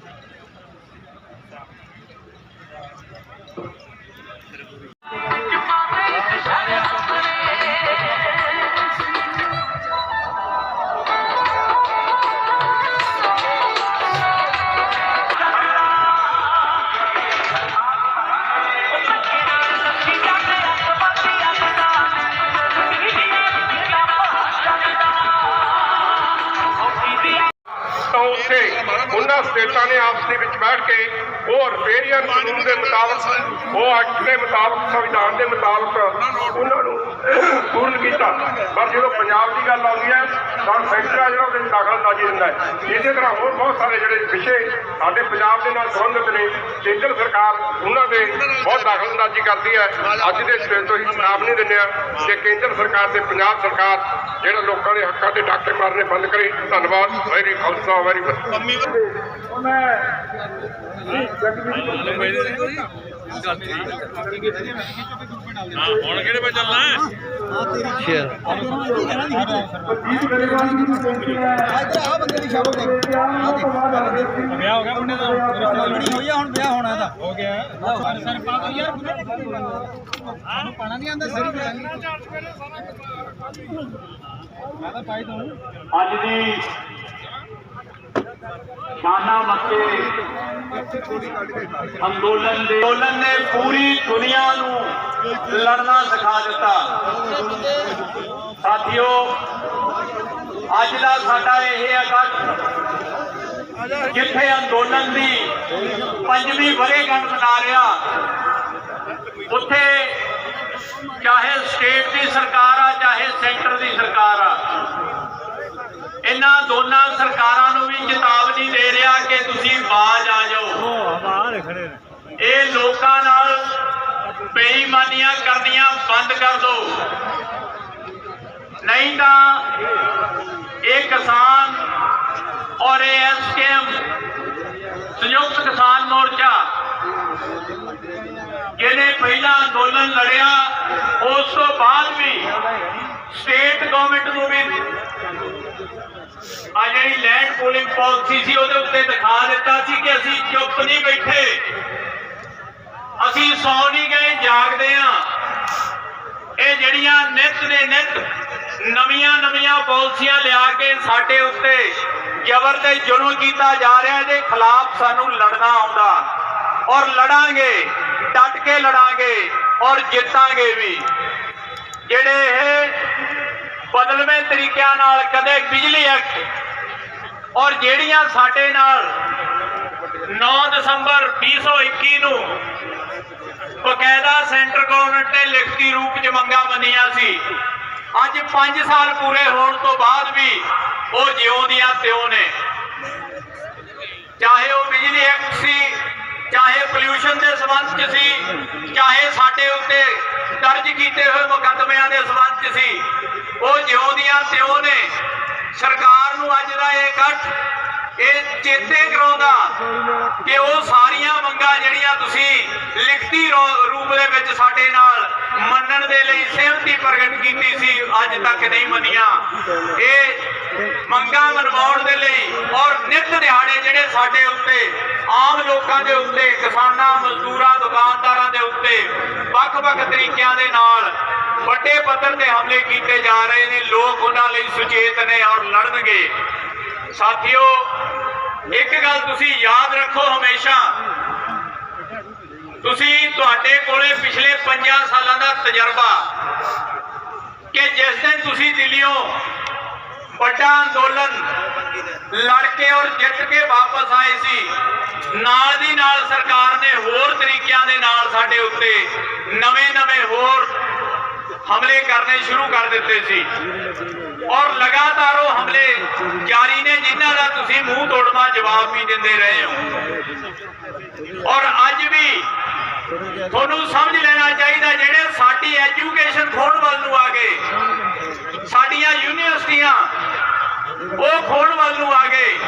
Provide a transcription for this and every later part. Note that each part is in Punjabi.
like ਹੀ ਤਾਂ ਉੱਥੇ ਉਹਨਾਂ ਸਟੇਟਾਂ ਨੇ ਆਪਸ ਦੇ ਵਿੱਚ ਬੈਠ ਕੇ ਉਹ ਰਪੇਰੀਅਨ ਕਾਨੂੰਨ ਦੇ ਮੁਤਾਬਕ, ਉਹ ਐਕਟ ਦੇ ਮੁਤਾਬਕ, ਸੰਵਿਧਾਨ ਦੇ ਮੁਤਾਬਕ ਉਹਨਾਂ ਨੂੰ ਪੂਰਨ ਕੀਤਾ। ਪਰ ਜਦੋਂ ਪੰਜਾਬ ਦੀ ਗੱਲ ਆਉਂਦੀ ਹੈ ਤਾਂ ਆ ਜਿਹੜਾ ਉਹਦੇ ਵਿੱਚ ਦਖਲਅੰਦਾਜ਼ੀ ਦਿੰਦਾ ਹੈ। ਇਸੇ ਤਰ੍ਹਾਂ ਹੋਰ ਬਹੁਤ ਸਾਰੇ ਜਿਹੜੇ ਵਿਸ਼ੇ ਸਾਡੇ ਪੰਜਾਬ ਦੇ ਨਾਲ ਸੰਬੰਧਿਤ ਨੇ, ਕੇਂਦਰ ਸਰਕਾਰ ਉਹਨਾਂ ਦੇ ਬਹੁਤ ਦਖਲਅੰਦਾਜ਼ੀ ਕਰਦੀ ਹੈ। ਅੱਜ ਦੇ ਸਵੇਰ ਤੋਂ ਹੀ ਜਵਾਬ ਦਿੰਦੇ ਆ ਕਿ ਕੇਂਦਰ ਸਰਕਾਰ ਤੇ ਪੰਜਾਬ ਸਰਕਾਰ ਜਿਹੜਾ ਲੋਕਾਂ ਦੇ ਹੱਕਾਂ ਤੇ ਡਾਕੇ ਮਾਰਨੇ ਬੰਦ ਕਰੇ। ਧੰਨਵਾਦ ਵੈਰੀ ਖਾਲਸਾ ਵੈਰੀ ਹੁਣ ਕਿਹੜੇ ਪੇ ਚੱਲਣਾ ਹੈ ਵਿਆਹ ਹੋ ਗਿਆ ਮੁੰਡੇ ਦਾ ਬਣੀ ਹੋਈ ਆ ਹੁਣ ਵਿਆਹ ਹੋਣਾ ਇਹਦਾ ਹੋ ਗਿਆ ਸਰ ਪਾ ਦੋ ਯਾਰ ਸਾਨੂੰ ਪਾਣਾ ਨਹੀਂ ਆਂਦਾ ਸਰੀ ਕਰਾਂਗੇ ਮੈਂ ਤਾਂ ਪਾਈ ਦੂੰ ਅੱਜ ਦੀ ਸ਼ਾਨਾ ਮੱਕੇ ਅੰਦੋਲਨ ਦੇ ਅੰਦੋਲਨ ਨੇ ਪੂਰੀ ਦੁਨੀਆ ਨੂੰ ਲੜਨਾ ਸਿਖਾ ਦਿੱਤਾ। ਸਾਥੀਓ, ਅੱਜ ਦਾ ਸਾਡਾ ਇਹ ਇਕੱਠ ਜਿੱਥੇ ਅੰਦੋਲਨ ਦੀ ਪੰਜਵੀਂ ਵਰ੍ਹੇਗੰਢ ਮਨਾ ਰਿਹਾ, ਉੱਥੇ ਚਾਹੇ ਸਟੇਟ ਦੀ ਸਰਕਾਰ ਆ, ਚਾਹੇ ਸੈਂਟਰ ਦੀ ਸਰਕਾਰ ਆ, ਇਹਨਾਂ ਦੋਨਾਂ ਸਰਕਾਰਾਂ ਨੂੰ ਵੀ ਚੇਤਾਵਨੀ ਦੇ ਰਿਹਾ ਕਿ ਤੁਸੀਂ ਬਾਜ ਆ ਜਾਓ ਬਾਹਰ ਖੜੇ ਨੇ ਇਹ ਲੋਕਾਂ ਨਾਲ ਬੇਈਮਾਨੀਆਂ ਕਰਨੀਆਂ ਬੰਦ ਕਰ ਦਿਓ ਨਹੀਂ ਤਾਂ ਇਹ ਕਿਸਾਨ ਔਰ ਇਹ ਐਸਕੇਐਮ ਸੰਯੁਕਤ ਕਿਸਾਨ ਮੋਰਚਾ ਜਿਹਨੇ ਪਹਿਲਾ ਅੰਦੋਲਨ ਲੜਿਆ, ਉਸ ਤੋਂ ਬਾਅਦ ਵੀ ਸਟੇਟ ਗਵਰਨਮੈਂਟ ਨੂੰ ਵੀ ਆ ਜਿਹੜੀ ਲੈਂਡ ਪੂਲਿੰਗ ਪਾਲਿਸੀ ਸੀ, ਉਹਦੇ ਉੱਤੇ ਦਿਖਾ ਦਿੱਤਾ ਸੀ ਕਿ ਅਸੀਂ ਚੁੱਪ ਨਹੀਂ ਬੈਠੇ। ਅਸੀਂ ਸੌ ਨਹੀਂ ਗਏ, ਜਾਗਦੇ ਆ ਇਹ ਜਿਹੜੀਆਂ ਨਿਤ ਦੇ ਨਿਤ ਨਵੀਆਂ ਨਵੀਆਂ ਪਾਲਿਸੀਆਂ ਲਿਆ ਕੇ ਸਾਡੇ ਉੱਤੇ ਜ਼ਬਰ ਤੇ ਜ਼ੁਲਮ ਕੀਤਾ ਜਾ ਰਿਹਾ, ਇਹਦੇ ਖਿਲਾਫ ਸਾਨੂੰ ਲੜਨਾ ਆਉਂਦਾ। ਔਰ ਲੜਾਂਗੇ, ਡਟ ਕੇ ਲੜਾਂਗੇ ਔਰ ਜਿੱਤਾਂਗੇ ਵੀ। ਜਿਹੜੇ ਇਹ ਬਦਲਵੇਂ ਤਰੀਕਿਆਂ ਨਾਲ ਕਦੇ ਬਿਜਲੀ ਐਕਟ ਔਰ ਜਿਹੜੀਆਂ ਸਾਡੇ ਨਾਲ ਦਸੰਬਰ 2021 ਨੂੰ ਬਕਾਇਦਾ ਸੈਂਟਰ ਗਵਰਨਮੈਂਟ ਨੇ ਲਿਖਤੀ ਰੂਪ 'ਚ ਮੰਗਾਂ ਮੰਨੀਆਂ ਸੀ। ਅੱਜ 5 ਸਾਲ ਪੂਰੇ ਹੋਣ ਤੋਂ ਬਾਅਦ ਵੀ ਉਹ ਜਿਉਂ ਦੀਆਂ ਤਿਉਂ ਨੇ। ਚਾਹੇ ਉਹ ਬਿਜਲੀ ਐਕਟ ਸੀ, ਚਾਹੇ ਪੋਲਿਊਸ਼ਨ ਦੇ ਸਬੰਧ 'ਚ ਸੀ, ਚਾਹੇ ਸਾਡੇ ਉੱਤੇ ਦਰਜ ਕੀਤੇ ਹੋਏ ਮੁਕੱਦਮਿਆਂ ਦੇ ਸਬੰਧ 'ਚ ਸੀ, ਉਹ ਜਿਉਂ ਦੀਆਂ ਤਿਉਂ ਨੇ। ਸਰਕਾਰ ਨੂੰ ਅੱਜ ਦਾ ਇਹ ਇਕੱਠ ਇਹ ਚੇਤੇ ਕਰਾਉਂਦਾ ਕਿ ਉਹ ਸਾਰੀਆਂ ਮੰਗਾਂ ਜਿਹੜੀਆਂ ਤੁਸੀਂ ਲਿਖਤੀ ਰੂਪ ਦੇ ਵਿੱਚ ਸਾਡੇ ਨਾਲ ਮੰਨਣ ਦੇ ਲਈ ਸਹਿਮਤੀ ਪ੍ਰਗਟ ਕੀਤੀ ਸੀ, ਅੱਜ ਤੱਕ ਨਹੀਂ ਮੰਨੀਆਂ। ਇਹ ਮੰਗਾਂ ਮਨਵਾਉਣ ਦੇ ਲਈ ਔਰ ਨਿਤ ਦਿਹਾੜੇ ਜਿਹੜੇ ਸਾਡੇ ਉੱਤੇ, ਆਮ ਲੋਕਾਂ ਦੇ ਉੱਤੇ, ਕਿਸਾਨਾਂ, ਮਜ਼ਦੂਰਾਂ, ਦੁਕਾਨਦਾਰਾਂ ਦੇ ਉੱਤੇ ਵੱਖ-ਵੱਖ ਤਰੀਕਿਆਂ ਦੇ ਨਾਲ ਵੱਡੇ ਪੱਧਰ ਤੇ ਹਮਲੇ ਕੀਤੇ ਜਾ ਰਹੇ ਨੇ, ਲੋਕ ਉਹਨਾਂ ਲਈ ਸੁਚੇਤ ਨੇ ਔਰ ਲੜਨਗੇ। ਸਾਥੀਓ, ਇੱਕ ਗੱਲ ਤੁਸੀਂ ਯਾਦ ਰੱਖੋ ਹਮੇਸ਼ਾ। ਤੁਸੀਂ ਤੁਹਾਡੇ ਕੋਲੇ ਪਿਛਲੇ 5 ਸਾਲਾਂ ਦਾ ਤਜਰਬਾ ਕਿ ਜਿਸ ਦਿਨ ਤੁਸੀਂ ਦਿੱਲੀੋਂ ਵੱਡਾ ਅੰਦੋਲਨ ਲੜ ਕੇ ਔਰ ਜਿੱਤ ਕੇ ਵਾਪਸ ਆਏ ਸੀ, ਨਾਲ ਦੀ ਨਾਲ ਸਰਕਾਰ ਨੇ ਹੋਰ ਤਰੀਕਿਆਂ ਦੇ ਨਾਲ ਸਾਡੇ ਉੱਤੇ ਨਵੇਂ-ਨਵੇਂ ਹੋਰ ਹਮਲੇ ਕਰਨੇ ਸ਼ੁਰੂ ਕਰ ਦਿੱਤੇ ਸੀ ਔਰ ਲਗਾਤਾਰ ਉਹ ਹਮਲੇ ਜਾਰੀ ਨੇ ਜਿਨ੍ਹਾਂ ਦਾ ਤੁਸੀਂ ਮੂੰਹ ਤੋੜਵਾ ਜਵਾਬ ਵੀ ਦਿੰਦੇ ਰਹੇ ਹੋ ਔਰ ਅੱਜ ਵੀ ਤੁਹਾਨੂੰ ਸਮਝ ਲੈਣਾ ਚਾਹੀਦਾ ਜਿਹੜੇ ਸਾਡੀ ਐਜੂਕੇਸ਼ਨ ਖੋਣ ਵੱਲ ਨੂੰ ਆ ਗਏ ਸਾਡੀਆਂ ਯੂਨੀਵਰਸਿਟੀਆਂ ਉਹ ਖੋਣ ਵੱਲ ਨੂੰ ਆ ਗਏ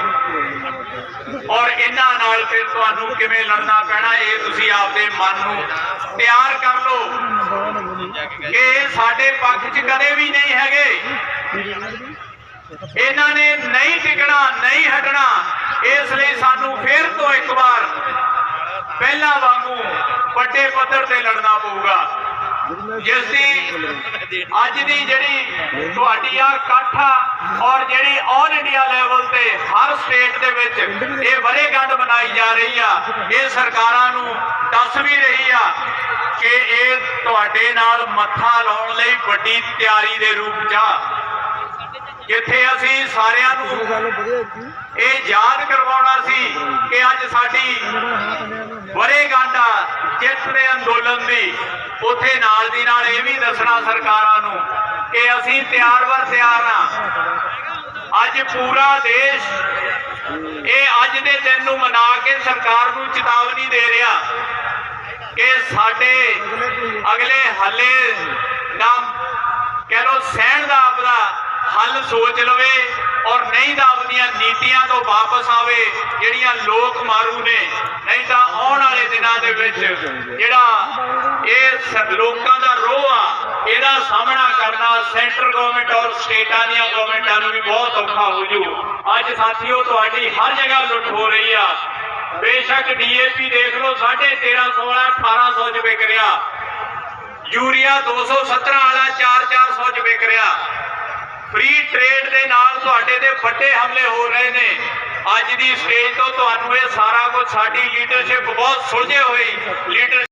ਔਰ ਇਹਨਾਂ ਨਾਲ ਫਿਰ ਤੁਹਾਨੂੰ ਕਿਵੇਂ ਲੜਨਾ ਪੈਣਾ ਇਹ ਤੁਸੀਂ ਆਪਦੇ ਮਨ ਨੂੰ ਤਿਆਰ ਕਰ ਲਓ। ਇਹ ਸਾਡੇ ਪੱਖ 'ਚ ਕਦੇ ਵੀ ਨਹੀਂ ਹੈਗੇ। ਇਹਨਾਂ ਨੇ ਨਹੀਂ ਟਿਕਣਾ, ਨਹੀਂ ਹਟਣਾ। ਇਸ ਲਈ ਸਾਨੂੰ ਫਿਰ ਤੋਂ ਇੱਕ ਵਾਰ ਪਹਿਲਾਂ ਵਾਂਗੂ ਵੱਡੇ ਪੱਧਰ ਤੇ ਲੜਨਾ ਪਊਗਾ। ਜਿਸ ਦੀ ਅੱਜ ਦੀ ਜਿਹੜੀ ਤੁਹਾਡੀ ਆ ਇਕੱਠ ਆ ਔਰ ਜਿਹੜੀ ਆਲ ਇੰਡੀਆ ਲੈਵਲ ਤੇ ਹਰ ਸਟੇਟ ਦੇ ਵਿੱਚ ਇਹ ਵਰੇਗੰਢ ਮਨਾਈ ਜਾ ਰਹੀ ਆ। ਇਹ ਸਰਕਾਰਾਂ ਨੂੰ ਵੀ ਰਹੀ ਆ ਕਿ ਇਹ ਤੁਹਾਡੇ ਨਾਲ ਮੱਥਾ ਲਾਉਣ ਲਈ ਵੱਡੀ ਤਿਆਰੀ ਦੇ ਰੂਪ 'ਚ ਆ। ਜਿੱਥੇ ਅਸੀਂ ਸਾਰਿਆਂ ਨੂੰ ਇਹ ਯਾਦ ਕਰਵਾਉਣਾ ਸੀ ਕਿ ਅੱਜ ਸਾਡੀ ਵਰੇਗੰਢ ਆ ਜਿੱਤ ਦੇ ਅੰਦੋਲਨ ਦੀ। ਉਥੇ ਨਾਲ ਦੀ ਨਾਲ ਇਹ ਵੀ ਦੱਸਣਾ ਸਰਕਾਰਾਂ ਨੂੰ ਕਿ ਅਸੀਂ ਤਿਆਰ ਵਰ ਤਿਆਰ ਆ। ਅੱਜ ਪੂਰਾ ਦੇਸ਼ ਇਹ ਅੱਜ ਦੇ ਦਿਨ ਨੂੰ ਮਨਾ ਕੇ ਸਰਕਾਰ ਨੂੰ ਚੇਤਾਵਨੀ ਦੇ ਰਿਹਾ। ਕਿ ਸਾਡੇ ਅਗਲੇ ਹੱਲੇ ਦਾ ਕਹਿ ਲੋ ਸਹਿਣ ਦਾ ਆਪਦਾ ਹੱਲ ਸੋਚ ਲਵੇ ਔਰ ਨਹੀਂ ਤਾਂ ਆਪਣੀਆਂ ਨੀਤੀਆਂ ਤੋਂ ਵਾਪਸ ਆਵੇ, ਜਿਹੜੀਆਂ ਲੋਕ ਮਾਰੂ ਨੇ। ਨਹੀਂ ਤਾਂ ਆਉਣ ਵਾਲੇ ਦਿਨਾਂ ਦੇ ਵਿੱਚ ਜਿਹੜਾ ਇਹ ਲੋਕਾਂ ਦਾ ਰੋਹ ਆ, ਇਹਦਾ ਸਾਹਮਣਾ ਕਰਨਾ ਸੈਂਟਰ ਗਵਰਨਮੈਂਟ ਔਰ ਸਟੇਟਾਂ ਦੀਆਂ ਗਵਰਨਮੈਂਟਾਂ ਨੂੰ ਵੀ ਬਹੁਤ ਔਖਾ ਹੋ ਜੂ। ਅੱਜ ਸਾਥੀਓ, ਤੁਹਾਡੀ ਹਰ ਜਗ੍ਹਾ ਲੁੱਟ ਹੋ ਰਹੀ ਆ। ਬੇਸ਼ੱਕ ਡੀਏਪੀ ਦੇਖ ਲਓ 1350 ਵਾਲਾ 1800 ਚ ਵਿਕ ਰਿਹਾ। ਯੂਰੀਆ 217 ਵਾਲਾ 4-400 ਚ ਵਿਕ ਰਿਹਾ। ਫ੍ਰੀ ਟ੍ਰੇਡ ਦੇ ਨਾਲ ਤੁਹਾਡੇ ਤੇ ਵੱਡੇ ਹਮਲੇ ਹੋ ਰਹੇ ਨੇ। ਅੱਜ ਦੀ ਸਟੇਜ ਤੋਂ ਤੁਹਾਨੂੰ ਇਹ ਸਾਰਾ ਕੁਝ ਸਾਡੀ ਲੀਡਰਸ਼ਿਪ ਬਹੁਤ ਸੁਲਝੇ ਹੋਈ ਲੀਡਰ